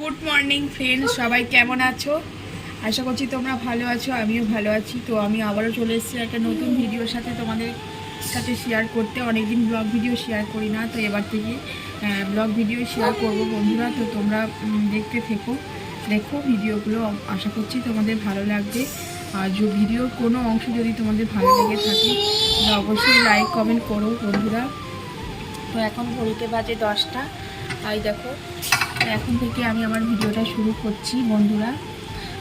Good morning friends সবাই কেমন আছো? আশা করছি তোমরা ভালো আছো, আমিও ভালো আছি। তো আমি আবারও চলে এসেছি একটা নতুন ভিডিওর সাথে তোমাদের সাথে শেয়ার করতে। অনেকদিন ব্লগ ভিডিও শেয়ার করি না, তো এবার থেকে ব্লগ ভিডিও শেয়ার করব বন্ধুরা। তো তোমরা দেখতে থেকো। দেখো ভিডিওগুলো। আশা করছি তোমাদের ভালো লাগবে। আর যে ভিডিওর কোনো অংশ যদি তোমাদের ভালো লেগে থাকে অবশ্যই লাইক কমেন্ট করো বন্ধুরা। তো এখন ঘড়িতে বাজে দশটা। তাই দেখো এখন থেকে আমি আমার ভিডিওটা শুরু করছি, বন্ধুরা।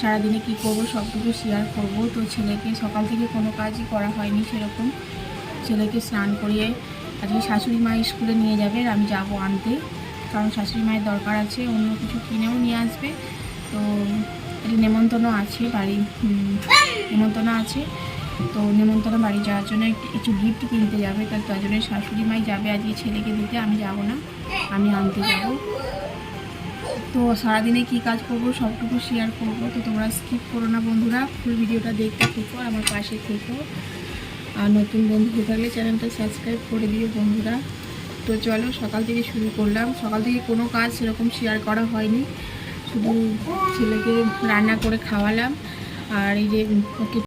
সারাদিনে কি করব, সবটুকু শেয়ার করব। তো ছেলেকে সকাল থেকে কোনো কাজই করা হয়নি সেরকম। ছেলেকে স্নান করিয়ে আজকে শাশুড়ি মা স্কুলে নিয়ে যাবে আমি যাব আনতে। কারণ শাশুড়ি মায়ের দরকার আছে, অন্য কিছু কিনেও নিয়ে আসবে। তো একটা নেমন্তন্ন আছে বাড়ি নেমন্তন্ন আছে। তো নেমন্তন্ন বাড়ি যাওয়ার জন্য একটু কিছু গিফট কিনতে যাবে, তার তার জন্য শাশুড়ি মাই যাবে আজকে ছেলেকে দিতে, আমি যাব না। আমি আনতে যাব। তো সারাদিনে কি কাজ করব, সবটুকু শেয়ার করব। তো তোমরা স্কিপ করো না বন্ধুরা ফুল ভিডিওটা দেখতে থেকো, আর আমার পাশে থেকো। আর নতুন বন্ধু হয়ে থাকলে চ্যানেলটা সাবস্ক্রাইব করে দিও বন্ধুরা। তো চলো, সকাল থেকে শুরু করলাম। সকাল থেকে কোনো কাজ সেরকম শেয়ার করা হয়নি। শুধু ছেলেকে রান্না করে খাওয়ালাম। আর এই যে ওকে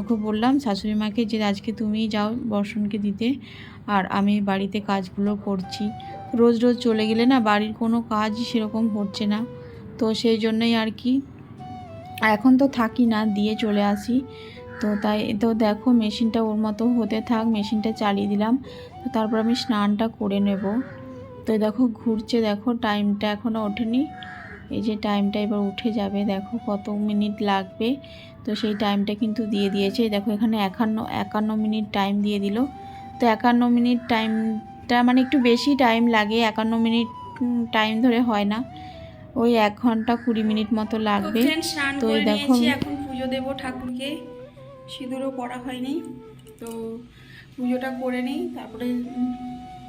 ওকে বললাম, শাশুড়ি মাকে যে আজকে তুমি যাও বর্ষণকে দিতে, আর আমি বাড়িতে কাজগুলো করছি। রোজ রোজ চলে গেলে না বাড়ির কোনো কাজই সেরকম হচ্ছে না। তো সেই জন্যই আর কি। এখন তো থাকি না, দিয়ে চলে আসি। তো তাই, তো দেখো মেশিনটা ওর মতো হতে থাক, মেশিনটা চালিয়ে দিলাম। তো তারপর আমি স্নানটা করে নেব। তো দেখো ঘুরছে, দেখো টাইমটা এখনও ওঠেনি। এই যে টাইমটা এবার উঠে যাবে দেখো কত মিনিট লাগবে। তো সেই টাইমটা কিন্তু দিয়ে দিয়েছে। দেখো এখানে একান্ন একান্ন মিনিট টাইম দিয়ে দিল। তো একান্ন মিনিট টাইমটা মানে একটু বেশি টাইম লাগে একান্ন মিনিট টাইম ধরে হয় না। ওই এক ঘণ্টা কুড়ি মিনিট মতো লাগবে। তো এই দেখো এখন পুজো দেবো ঠাকুরকে। সিঁদুরও পড়া হয়নি। তো পুজোটা করে নিই তারপরে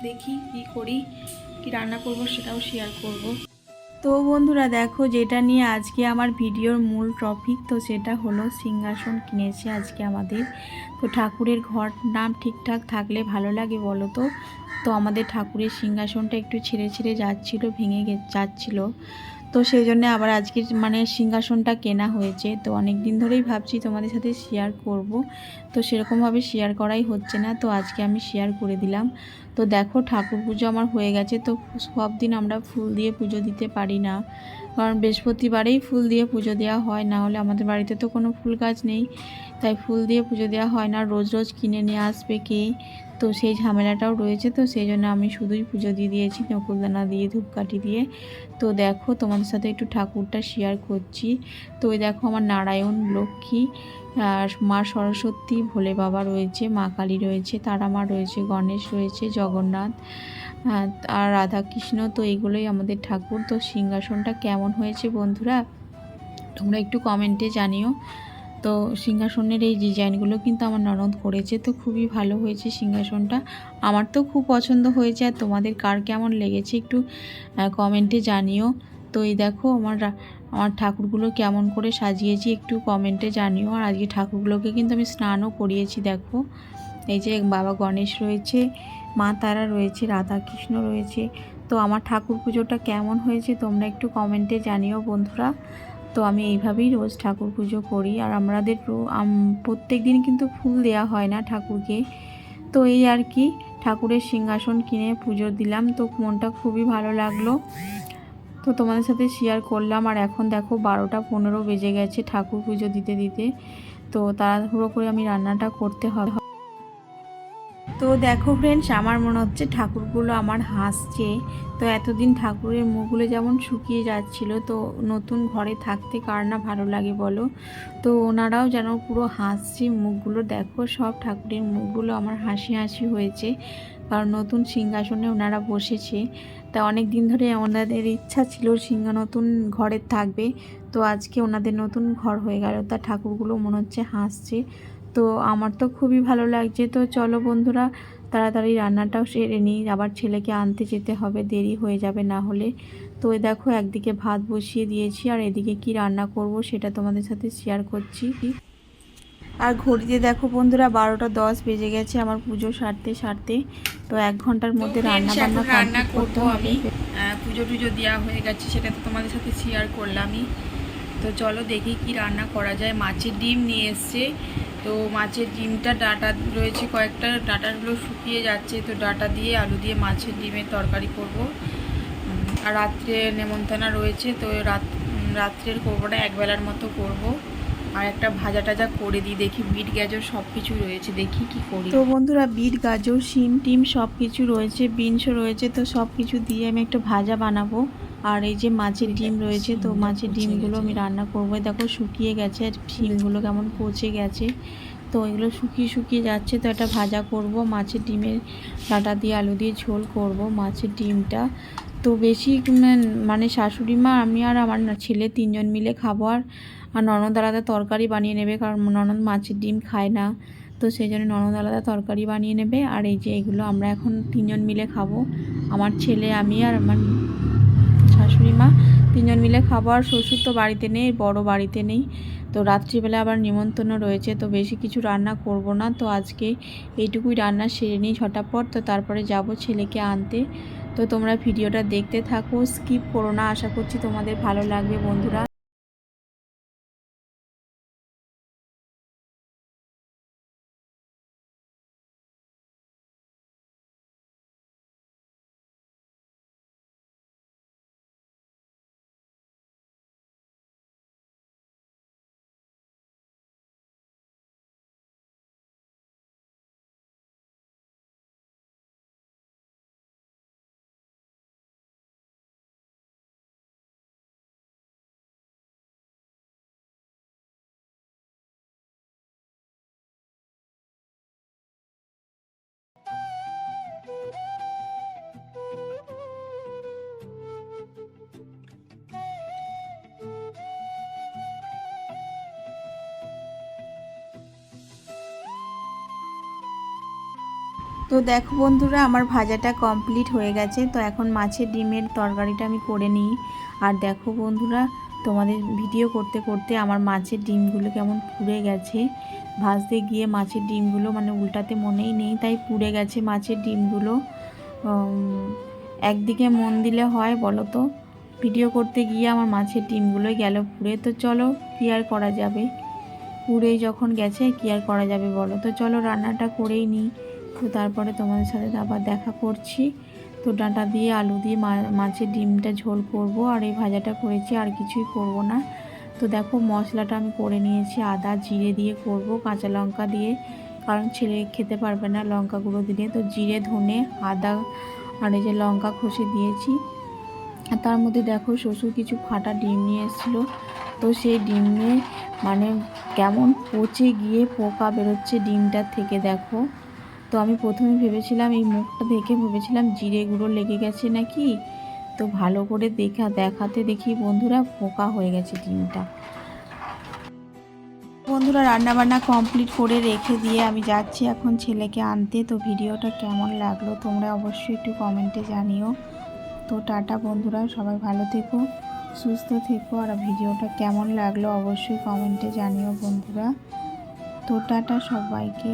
দেখি কি করি কি রান্না করব সেটাও শেয়ার করব। তো বন্ধুরা দেখো, যেটা নিয়ে আজকে আমার ভিডিওর মূল টপিক তো সেটা হলো সিংহাসন কিনেছে আজকে আমাদের। তো ঠাকুরের ঘর নাম ঠিকঠাক থাকলে ভালো লাগে বলো তো? তো আমাদের ঠাকুরের সিংহাসনটা একটু ছিঁড়ে ছিঁড়ে যাচ্ছিল, ভেঙে যাচ্ছিল। তো সেই জন্য আবার আজকে মানে সিংহাসনটা কেনা হয়েছে। তো অনেক দিন ধরেই ভাবছি তোমাদের সাথে শেয়ার করব। তো সেরকমভাবে শেয়ার করাই হচ্ছে না। তো আজকে আমি শেয়ার করে দিলাম। তো দেখো, ঠাকুর পুজো আমার হয়ে গেছে। তো সব দিন আমরা ফুল দিয়ে পুজো দিতে পারি না। কারণ বৃহস্পতিবারেই ফুল দিয়ে পুজো দেওয়া হয়। না হলে আমাদের বাড়িতে তো কোনো ফুল গাছ নেই। তাই ফুল দিয়ে পুজো দেওয়া হয় না। রোজ রোজ কিনে নিয়ে আসবে কে? তো সেই ঝামেলাটাও রয়েছে, তো সেই জন্য আমি শুধুই পুজো দিয়ে দিয়েছি, নকুলদানা দিয়ে, ধূপকাঠি দিয়ে। তো দেখো, তোমাদের সাথে একটু ঠাকুরটা শেয়ার করছি। তো ওই দেখো আমার নারায়ণ, লক্ষ্মী আর মা সরস্বতী, ভোলে বাবা রয়েছে, মা কালী রয়েছে তারা মা রয়েছে, গণেশ রয়েছে, জগন্নাথ আর রাধাকৃষ্ণ, তো এগুলোই আমাদের ঠাকুর। তো সিংহাসনটা কেমন হয়েছে বন্ধুরা, তোমরা একটু কমেন্টে জানিও। তো সিংহাসনের এই ডিজাইনগুলো কিন্তু আমার ননদ করেছে, তো খুবই ভালো হয়েছে সিংহাসনটা। আমার তো খুব পছন্দ হয়েছে, আর তোমাদের কার কেমন লেগেছে একটু কমেন্টে জানিও। তো এই দেখো, আমার আমার ঠাকুরগুলো কেমন করে সাজিয়েছি একটু কমেন্টে জানিও। আর আজকে ঠাকুরগুলোকে কিন্তু আমি স্নানও করিয়েছি, দেখো। এই যে বাবা গণেশ রয়েছে, মা তারা রয়েছে রাধাকৃষ্ণ রয়েছে। তো আমার ঠাকুর পুজোটা কেমন হয়েছে তোমরা একটু কমেন্টে জানিও বন্ধুরা। তো আমি এইভাবেই রোজ ঠাকুর পুজো করি। আর আমাদের প্রত্যেক দিন কিন্তু ফুল দেওয়া হয় না ঠাকুরকে। তো এই আর কি, ঠাকুরের সিংহাসন কিনে পুজো দিলাম। তো মনটা খুবই ভালো লাগল। তো তোমাদের সাথে শেয়ার করলাম। আর এখন দেখো বারোটা পনেরো বেজে গেছে ঠাকুর পুজো দিতে দিতে। তো তাড়াহুড়ো করে আমি রান্নাটা করতে হবে। তো দেখো ফ্রেন্ডস আমার মনে হচ্ছে ঠাকুরগুলো আমার হাসছে। তো এতদিন ঠাকুরের মুখগুলো যেমন শুকিয়ে যাচ্ছিল, তো নতুন ঘরে থাকতে কার না ভালো লাগে বলো? তো ওনারাও যেন পুরো হাসছে মুখগুলো। দেখো সব ঠাকুরের মুখগুলো আমার হাসি হাসি হয়েছে, কারণ নতুন সিংহাসনে ওনারা বসেছে। তা অনেক দিন ধরে ওনাদের ইচ্ছা ছিল সিংহ নতুন ঘরে থাকবে, তো আজকে ওনাদের নতুন ঘর হয়ে গেল। তা ঠাকুরগুলো মনে হচ্ছে হাসছে। তো আমার তো খুবই ভালো লাগছে। তো চলো বন্ধুরা তাড়াতাড়ি রান্নাটাও সেরে নিই। আবার ছেলেকে আনতে যেতে হবে দেরি হয়ে যাবে না হলে। তো দেখো একদিকে ভাত বসিয়ে দিয়েছি আর এদিকে কি রান্না করব সেটা তোমাদের সাথে শেয়ার করছি। আর ঘড়িতে দেখো বন্ধুরা বারোটা দশ বেজে গেছে আমার পুজো সারতে সারতে। তো এক ঘণ্টার মধ্যে রান্না বান্না রান্না করতে করব হবে। পুজো টুজো দেওয়া হয়ে গেছে সেটা তো তোমাদের সাথে শেয়ার করলামই। তো চলো দেখি কি রান্না করা যায়। মাছের ডিম নিয়ে এসছে। তো মাছের ডিমটা ডাটা রয়েছে কয়েকটা, ডাটাগুলো শুকিয়ে যাচ্ছে, তো ডাটা দিয়ে, আলু দিয়ে মাছের ডিমের তরকারি করব। আর রাত্রে নেমন্তনা রয়েছে, তো রাত, রাত্রের করবোটা একবেলার মতো করব। আর একটা ভাজা টাজা করে দিই, দেখি বিট, গাজর সব কিছু রয়েছে, দেখি কি করি। তো বন্ধুরা, বিট, গাজর, শিম, টিম সব কিছু রয়েছে, বিনসও রয়েছে, তো সব কিছু দিয়ে আমি একটা ভাজা বানাবো। আর এই যে মাছের ডিম রয়েছে তো মাছের ডিমগুলো আমি রান্না করব। দেখো শুকিয়ে গেছে আর শিমগুলো কেমন পচে গেছে। তো এগুলো শুকিয়ে শুকিয়ে যাচ্ছে তো একটা ভাজা করব। মাছের ডিমের ডাটা দিয়ে আলু দিয়ে ঝোল করব মাছের ডিমটা। তো বেশি মানে শাশুড়ি মা আমি আর আমার ছেলে তিনজন মিলে খাব আর আর ননদ আলাদা তরকারি বানিয়ে নেবে কারণ ননদ মাছের ডিম খায় না। তো সেই জন্য ননদ আলাদা তরকারি বানিয়ে নেবে। আর এই যে এগুলো আমরা এখন তিনজন মিলে খাব। আমার ছেলে আমি আর আমার শাশুড়ি মা তিনজন মিলে খাবার শ্বশুর তো বাড়িতে নেই, বড় বাড়িতে নেই। তো রাত্রিবেলা আবার নিমন্ত্রণ রয়েছে, তো বেশি কিছু রান্না করব না। তো আজকে এইটুকুই রান্না সেরে নিই ঝটাপট। তো তারপরে যাব ছেলেকে আনতে। তো তোমরা ভিডিওটা দেখতে থাকো, স্কিপ করো না। আশা করছি তোমাদের ভালো লাগবে বন্ধুরা। তো দেখো বন্ধুরা, আমার ভাজাটা কমপ্লিট হয়ে গেছে। তো এখন মাছের ডিমের তরকারিটা আমি করে নিই। আর দেখো বন্ধুরা, তোমাদের ভিডিও করতে করতে আমার মাছের ডিমগুলো কেমন পুড়ে গেছে। ভাজতে গিয়ে মাছের ডিমগুলো মানে উল্টাতে মনেই নেই, তাই পুড়ে গেছে মাছের ডিমগুলো। একদিকে মন দিলে হয় বলো তো ভিডিও করতে গিয়ে আমার মাছের ডিমগুলোই গেল পুড়ে। তো চলো, কী আর করা যাবে? পুড়েই যখন গেছে, কী আর করা যাবে বলো? তো চলো, রান্নাটা করেই নিই। তো তারপরে তোমাদের সাথে আবার দেখা করছি। তো ডাঁটা দিয়ে, আলু দিয়ে মাছের ডিমটা ঝোল করব, আর এই ভাজাটা করেছি, আর কিছুই করব না। তো দেখো, মশলাটা আমি করে নিয়েছি, আদা, জিরে দিয়ে করব, কাঁচা লঙ্কা দিয়ে। কারণ ছেলে খেতে পারবে না লঙ্কা গুঁড়ো দিলে। তো জিরে, ধনে, আদা, আর এই যে লঙ্কা খসে দিয়েছি। আর তার মধ্যে দেখো, শ্বশুর কিছু ফাটা ডিম নিয়ে এসেছিল। তো সেই ডিম নিয়ে মানে কেমন পচে গিয়ে পোকা বেরোচ্ছে ডিমটার থেকে, দেখো। তো আমি প্রথমে ভেবেছিলাম এই মুখটা দেখে ভেবেছিলাম জিরে গুঁড়ো লেগে গেছে নাকি? তো ভালো করে দেখা, দেখাতে দেখি বন্ধুরা পোকা হয়ে গেছে ডিমটা। বন্ধুরা রান্নাবান্না কমপ্লিট করে রেখে দিয়ে আমি যাচ্ছি এখন ছেলেকে আনতে। তো ভিডিওটা কেমন লাগল তোমরা অবশ্যই একটু কমেন্টে জানিও। তো টাটা বন্ধুরা, সবাই ভালো থেকো, সুস্থ থেকো। আর ভিডিওটা কেমন লাগল অবশ্যই কমেন্টে জানিও বন্ধুরা। তো টাটা সবাইকে।